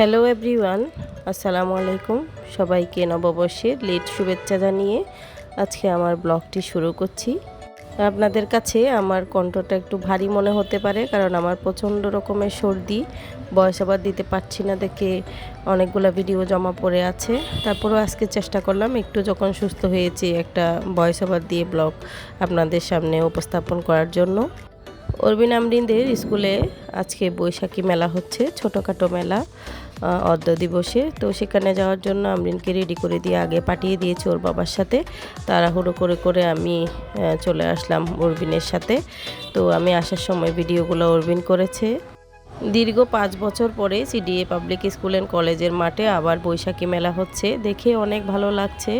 Hello everyone, আসসালামু আলাইকুম সবাইকে নববর্ষের লেট শুভেচ্ছা জানিয়ে আজকে আমার ব্লগটি শুরু করছি। আপনাদের কাছে আমার কণ্ঠটা একটু ভারী মনে হতে পারে কারণ আমার প্রচণ্ড রকমের সর্দি, বয়স আবার দিতে পারছি না দেখে অনেকগুলো ভিডিও জমা পড়ে আছে। তারপরেও আজকে চেষ্টা করলাম একটু যখন সুস্থ হয়েছি একটা বয়স আবার দিয়ে ব্লগ আপনাদের সামনে উপস্থাপন করার জন্য। অরবিন আমরিনদের স্কুলে আজকে বৈশাখী মেলা হচ্ছে, ছোটোখাটো মেলা অর্ধ দিবসে। তো সেখানে যাওয়ার জন্য আমরিনকে রেডি করে দিয়ে আগে পাঠিয়ে দিয়েছি ওর বাবার সাথে। তাড়াহুড়ো করে করে আমি চলে আসলাম অরবিনের সাথে। তো আমি আসার সময় ভিডিওগুলো অরবিন করেছে। দীর্ঘ পাঁচ বছর পরে সিডিএ পাবলিক স্কুল অ্যান্ড কলেজের মাঠে আবার বৈশাখী মেলা হচ্ছে। দেখে অনেক ভালো লাগছে।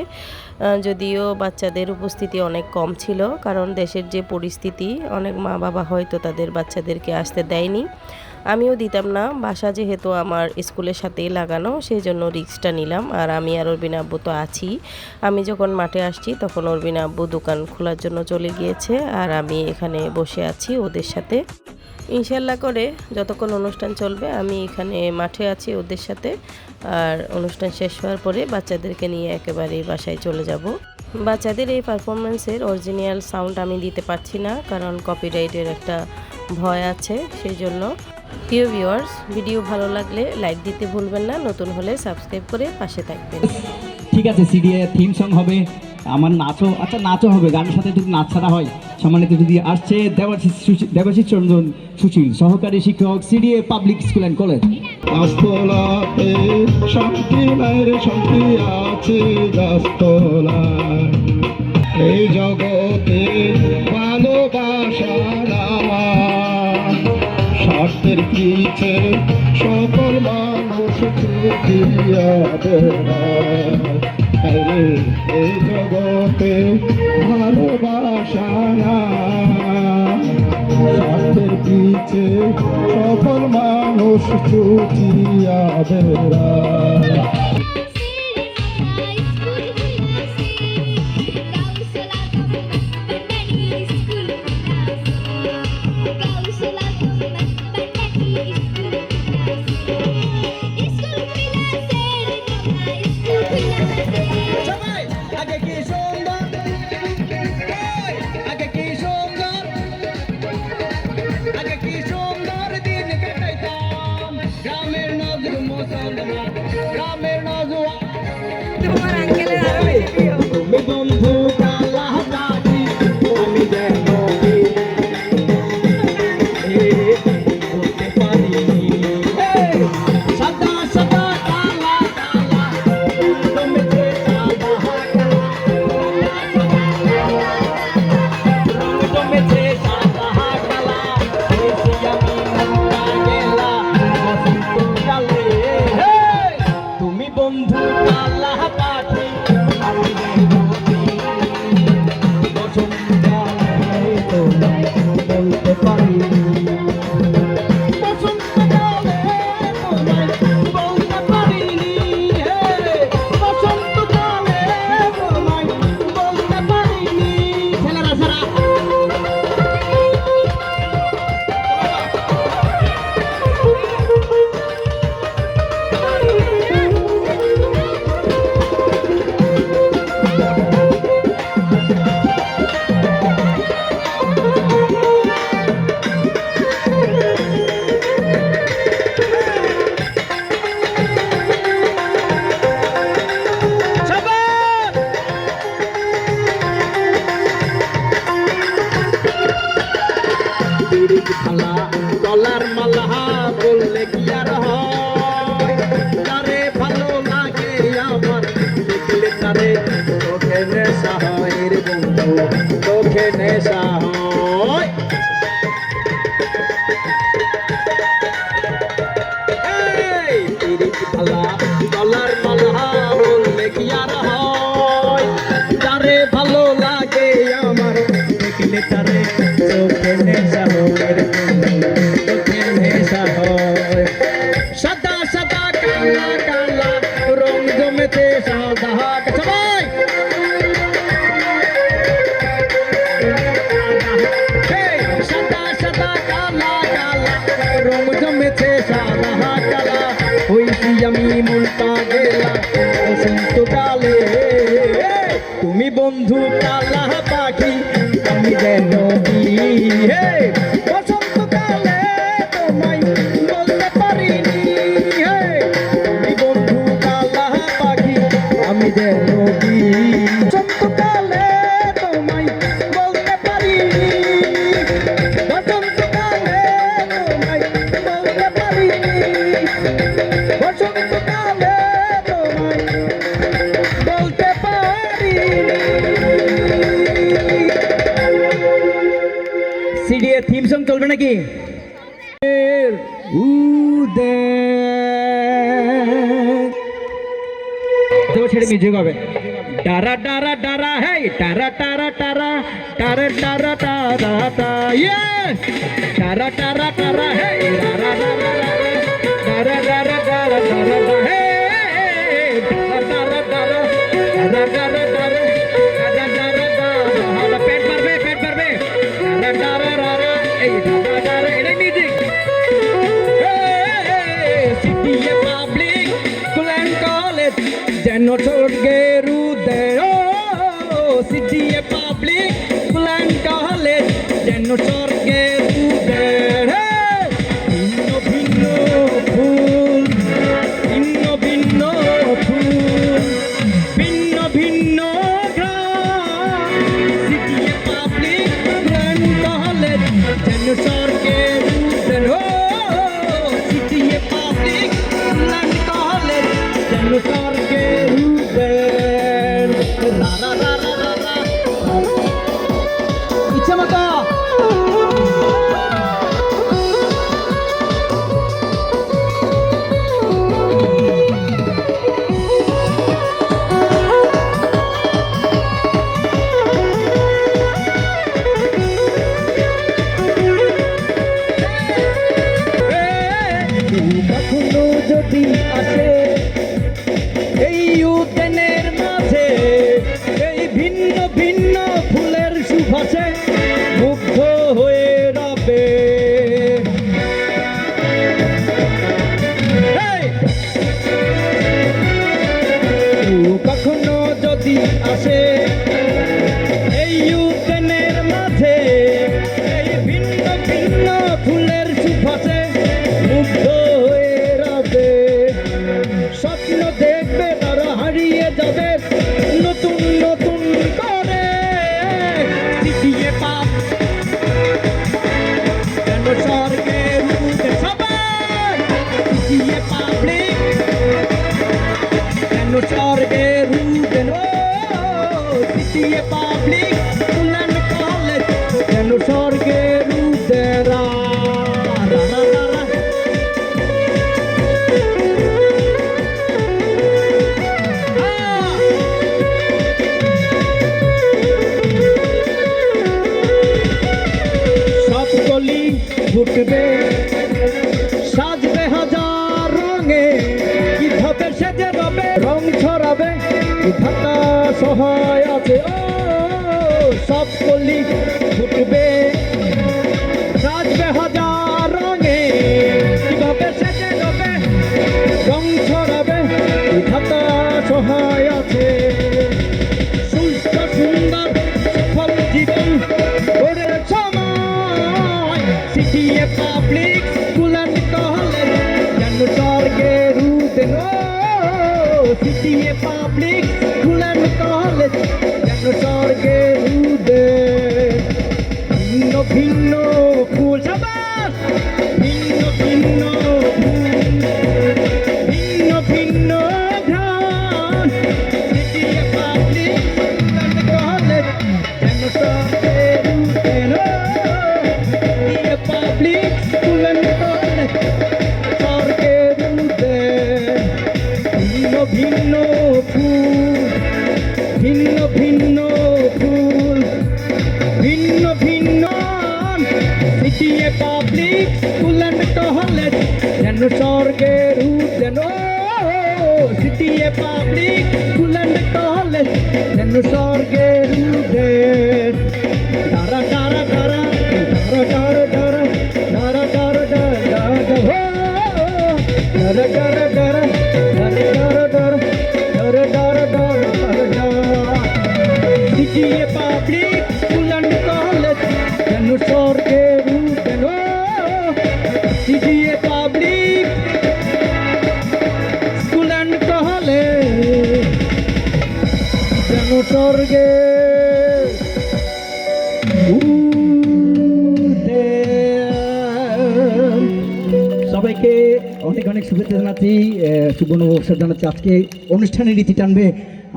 যদিও বাচ্চাদের উপস্থিতি অনেক কম ছিল, কারণ দেশের যে পরিস্থিতি, অনেক মা বাবা হয়তো তাদের বাচ্চাদেরকে আসতে দেয়নি। আমিও দিতাম না। বাসা যেহেতু আমার স্কুলের সাথেই লাগানো সেই জন্য রিক্সটা নিলাম। আর আমি আর অরবিন আব্বু তো আছি। আমি যখন মাঠে আসছি, তখন অরবিন আব্বু দোকান খোলার জন্য চলে গিয়েছে। আর আমি এখানে বসে আছি ওদের সাথে। ইনশাল্লাহ করে যতক্ষণ অনুষ্ঠান চলবে, আমি এখানে মাঠে আছি ওদের সাথে। আর অনুষ্ঠান শেষ হওয়ার পরে বাচ্চাদেরকে নিয়ে একেবারে বাসায় চলে যাব। বাচ্চাদের এই পারফরমেন্সের অরিজিনাল সাউন্ড আমি দিতে পারছি না, কারণ কপিরাইটের একটা ভয় আছে সেই জন্য প্রিয় ভিউয়ার্স ভিডিও ভালো লাগলে লাইক দিতে ভুলবেন না নতুন হলে সাবস্ক্রাইব করে পাশে থাকবেন। ঠিক আছে সিডিএ থিম সং হবে আমার নাচও আচ্ছা নাচও হবে গানের সাথে যদি নাচ ছাড়া হয় সম্মানিত যদি আসছে দেবাশিস দেবাশিস চন্দ্রন সুশীল সহকারী শিক্ষক CDA public school and college গাছতলাতে শান্তি নাই রে শান্তি আছে গাছতলায় এই জগতে পিছে সকল মানুষ ছুটিয়া বেড়ায় এই জগতে ভালোবাসা স্বার্থের পিছে সকল মানুষ ছুটিয়া বেড়ায় তারে চোখে নেশা হয় রে বন্ধু চোখে নেশা পাগেলা তুমি বন্ধু কালা পাখি আমি যেন হে থেকে ছেড়ে মিউজিক হবে ডারা ডারা ডারা হে ডারা টারা টারা টারে টারা টারা টা ইয়ে টারা টারা টারা হে ডারা hacer. সহায় আছে। ও, সব গলি ফুটবে। সাজবে হাজার রঙে কীভাবে সেজে রবে রং ছড়াবে ঢাকা সহায় আছে। সুস্থ সুন্দর সফল জীবন গড়ে সময়। সিটিয়ে পাবলিক স্কুল অ্যান্ড যেন স্বর্গের উদেন CDA public school and CDA public school and college যেন স্বর্গের যেন CDA public school and college যেন স্বর্গের উদের ডারা ডারা ডারা ডারা ডারা ডারা ডারা ডারা ডারা ডারা ডারা ডারা ডারা ডারা অনেক অনেক শুভেচ্ছা জানাচ্ছি সুবর্ণ স্যার জানাচ্ছি। আজকে অনুষ্ঠানের রীতি টানবে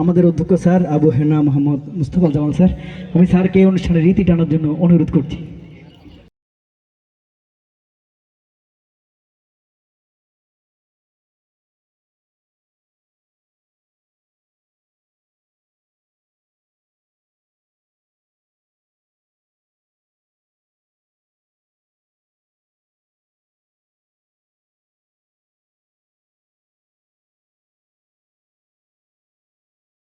আমাদের অধ্যক্ষ স্যার আবু হেনা মোহাম্মদ মুস্তফা জামাল স্যার। আমি স্যারকে অনুষ্ঠানের রীতি টানার জন্য অনুরোধ করছি।